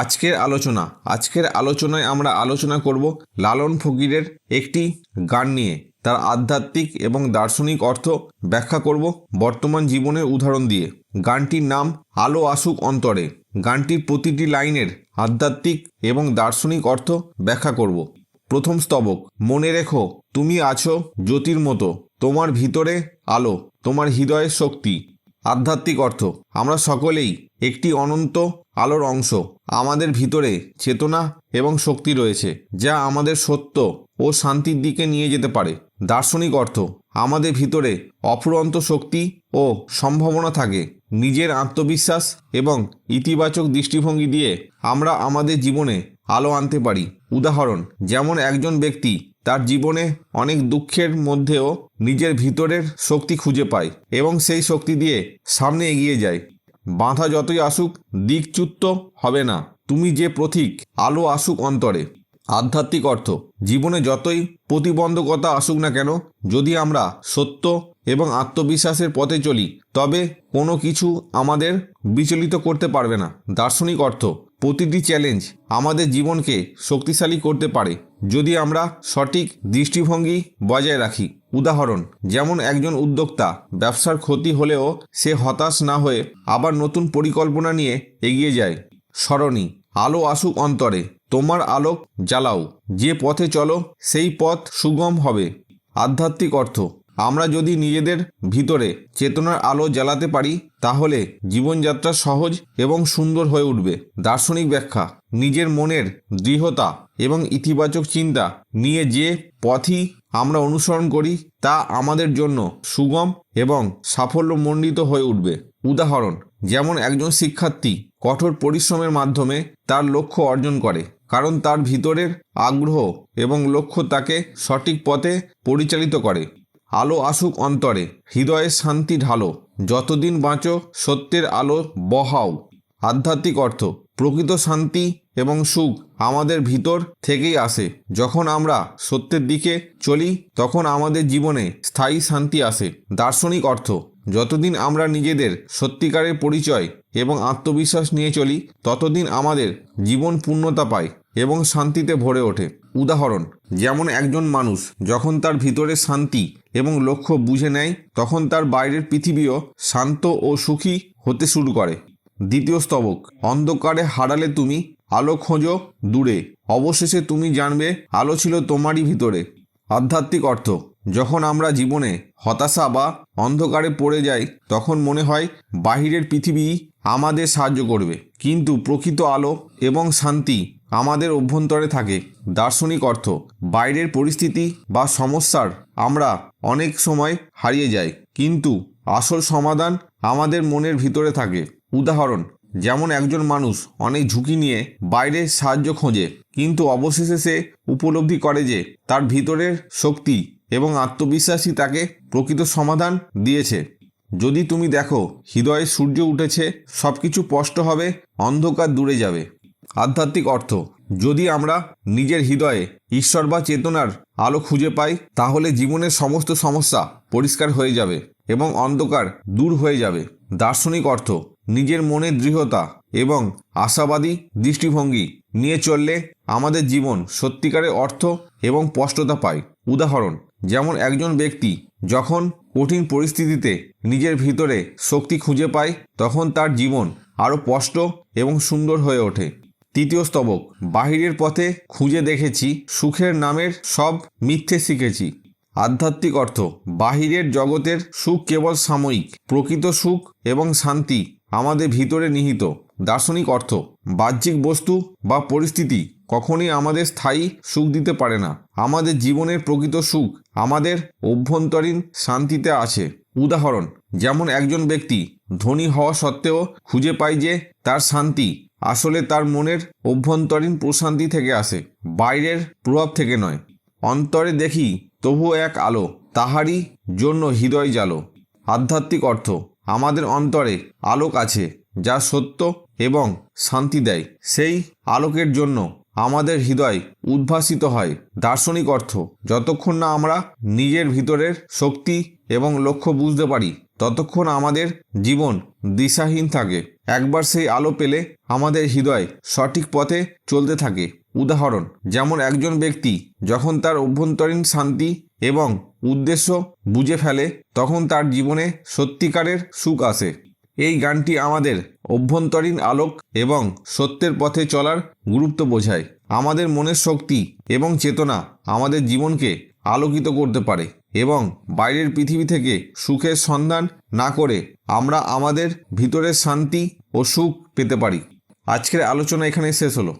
আজকের আলোচনা, আজকের আলোচনায় আমরা আলোচনা করব লালন ফকিরের একটি গান নিয়ে। তার আধ্যাত্মিক এবং দার্শনিক অর্থ ব্যাখ্যা করব বর্তমান জীবনের উদাহরণ দিয়ে। গানটির নাম আলো আসুক অন্তরে। গানটির প্রতিটি লাইনের আধ্যাত্মিক এবং দার্শনিক অর্থ ব্যাখ্যা করব। প্রথম স্তবক, মনে রেখো, তুমি আছো জ্যোতির মতো। তোমার ভিতরে আলো, তোমার হৃদয়ের শক্তি। আধ্যাত্মিক অর্থ, আমরা সকলেই একটি অনন্ত আলোর অংশ। আমাদের ভিতরে চেতনা এবং শক্তি রয়েছে, যা আমাদের সত্য ও শান্তির দিকে নিয়ে যেতে পারে। দার্শনিক অর্থ, আমাদের ভিতরে অফুরন্ত শক্তি ও সম্ভাবনা থাকে। নিজের আত্মবিশ্বাস এবং ইতিবাচক দৃষ্টিভঙ্গি দিয়ে আমরা আমাদের জীবনে আলো আনতে পারি। উদাহরণ, যেমন একজন ব্যক্তি তার জীবনে অনেক দুঃখের মধ্যেও নিজের ভিতরের শক্তি খুঁজে পায় এবং সেই শক্তি দিয়ে সামনে এগিয়ে যায়। বাধা যতই আসুক, দিকচ্যুত হবে না। তুমি যে প্রতীক, আলো আসুক অন্তরে। আধ্যাত্মিক অর্থ, জীবনে যতই প্রতিবন্ধকতা আসুক না কেন, যদি আমরা সত্য এবং আত্মবিশ্বাসের পথে চলি, তবে কোনো কিছু আমাদের বিচলিত করতে পারবে না। দার্শনিক অর্থ, প্রতিটি চ্যালেঞ্জ আমাদের জীবনকে শক্তিশালী করতে পারে, যদি আমরা সঠিক দৃষ্টিভঙ্গি বজায় রাখি। উদাহরণ, যেমন একজন উদ্যোক্তা, ব্যবসার ক্ষতি হলেও সে হতাশ না হয়ে আবার নতুন পরিকল্পনা নিয়ে এগিয়ে যায়। স্মরণী আলো আসুক অন্তরে, তোমার আলোক জ্বালাও, যে পথে চলো সেই পথ সুগম হবে। আধ্যাত্মিক অর্থ, আমরা যদি নিজেদের ভিতরে চেতনার আলো জ্বালাতে পারি, তাহলে জীবনযাত্রা সহজ এবং সুন্দর হয়ে উঠবে। দার্শনিক ব্যাখ্যা, নিজের মনের দৃঢ়তা এবং ইতিবাচক চিন্তা নিয়ে যে পথই আমরা অনুসরণ করি তা আমাদের জন্য সুগম এবং সাফল্যমণ্ডিত হয়ে উঠবে। উদাহরণ, যেমন একজন শিক্ষার্থী কঠোর পরিশ্রমের মাধ্যমে তার লক্ষ্য অর্জন করে, কারণ তার ভিতরের আগ্রহ এবং লক্ষ্য তাকে সঠিক পথে পরিচালিত করে। আলো আসুক অন্তরে, হৃদয়ে শান্তি ঢালো, যতদিন বাঁচো সত্যের আলো বহাও। আধ্যাত্মিক অর্থ, প্রকৃত শান্তি এবং সুখ আমাদের ভিতর থেকেই আসে। যখন আমরা সত্যের দিকে চলি, তখন আমাদের জীবনে স্থায়ী শান্তি আসে। দার্শনিক অর্থ, যতদিন আমরা নিজেদের সত্যিকারের পরিচয় এবং আত্মবিশ্বাস নিয়ে চলি, ততদিন আমাদের জীবন পূর্ণতা পায় এবং শান্তিতে ভরে ওঠে। উদাহরণ, যেমন একজন মানুষ যখন তার ভিতরে শান্তি এবং লক্ষ্য বুঝে নেয়, তখন তার বাইরের পৃথিবীও শান্ত ও সুখী হতে শুরু করে। দ্বিতীয় স্তবক, অন্ধকারে হারালে তুমি, আলো খোঁজো দূরে, অবশেষে তুমি জানবে আলো ছিল তোমারই ভিতরে। আধ্যাত্মিক অর্থ, যখন আমরা জীবনে হতাশা বা অন্ধকারে পড়ে যাই, তখন মনে হয় বাহিরের পৃথিবী আমাদের সাহায্য করবে। কিন্তু প্রকৃত আলো এবং শান্তি আমাদের অভ্যন্তরে থাকে। দার্শনিক অর্থ, বাইরের পরিস্থিতি বা সমস্যার আমরা অনেক সময় হারিয়ে যাই, কিন্তু আসল সমাধান আমাদের মনের ভিতরে থাকে। উদাহরণ, যেমন একজন মানুষ অনেক ঝুঁকি নিয়ে বাইরে সাহায্য খোঁজে, কিন্তু অবশেষে সে উপলব্ধি করে যে তার ভিতরের শক্তি এবং আত্মবিশ্বাসই তাকে প্রকৃত সমাধান দিয়েছে। যদি তুমি দেখো, হৃদয়ে সূর্য উঠেছে সব কিছু স্পষ্ট হবে, অন্ধকার দূরে যাবে। আধ্যাত্মিক অর্থ, যদি আমরা নিজের হৃদয়ে ঈশ্বর বা চেতনার আলো খুঁজে পাই, তাহলে জীবনের সমস্ত সমস্যা পরিষ্কার হয়ে যাবে এবং অন্ধকার দূর হয়ে যাবে। দার্শনিক অর্থ নিজের মনের দৃঢ়তা এবং আশাবাদী দৃষ্টিভঙ্গি নিয়ে চললে আমাদের জীবন সত্যিকারের অর্থ এবং স্পষ্টতা পায়। উদাহরণ, যেমন একজন ব্যক্তি যখন কঠিন পরিস্থিতিতে নিজের ভিতরে শক্তি খুঁজে পায়, তখন তার জীবন আরও স্পষ্ট এবং সুন্দর হয়ে ওঠে। তৃতীয় স্তবক, বাহিরের পথে খুঁজে দেখেছি, সুখের নামের সব মিথ্যে শিখেছি। আধ্যাত্মিক অর্থ, বাহিরের জগতের সুখ কেবল সাময়িক, প্রকৃত সুখ এবং শান্তি আমাদের ভিতরে নিহিত দার্শনিক অর্থ, বাহ্যিক বস্তু বা পরিস্থিতি কখনই আমাদের স্থায়ী সুখ দিতে পারে না। আমাদের জীবনের প্রকৃত সুখ আমাদের অভ্যন্তরীণ শান্তিতে আছে। উদাহরণ, যেমন একজন ব্যক্তি ধনী হওয়া সত্ত্বেও খুঁজে পায় যে তার শান্তি আসলে তার মনের অভ্যন্তরীণ প্রশান্তি থেকে আসে, বাইরের প্রভাব থেকে নয়। অন্তরে দেখি তবু এক আলো, তাহারই জন্য হৃদয় জালো আধ্যাত্মিক অর্থ আমাদের অন্তরে আলোক আছে, যা সত্য এবং শান্তি দেয়। সেই আলোকের জন্য আমাদের হৃদয় উদ্ভাসিত হয়। দার্শনিক অর্থ, যতক্ষণ না আমরা নিজের ভিতরের শক্তি এবং লক্ষ্য বুঝতে পারি, ততক্ষণ আমাদের জীবন দিশাহীন থাকে। একবার সেই আলো পেলে আমাদের হৃদয় সঠিক পথে চলতে থাকে। উদাহরণ, যেমন একজন ব্যক্তি যখন তার অভ্যন্তরীণ শান্তি এবং উদ্দেশ্য বুঝে ফেলে, তখন তার জীবনে সত্যিকারের সুখ আসে। এই গানটি আমাদের অভ্যন্তরীণ আলোক এবং সত্যের পথে চলার গুরুত্ব বোঝায়। আমাদের মনের শক্তি এবং চেতনা আমাদের জীবনকে আলোকিত করতে পারে এবং বাইরের পৃথিবী থেকে সুখের সন্ধান না করে আমরা আমাদের ভিতরের শান্তি ও সুখ পেতে পারি। আজকের আলোচনা এখানে শেষ হলো।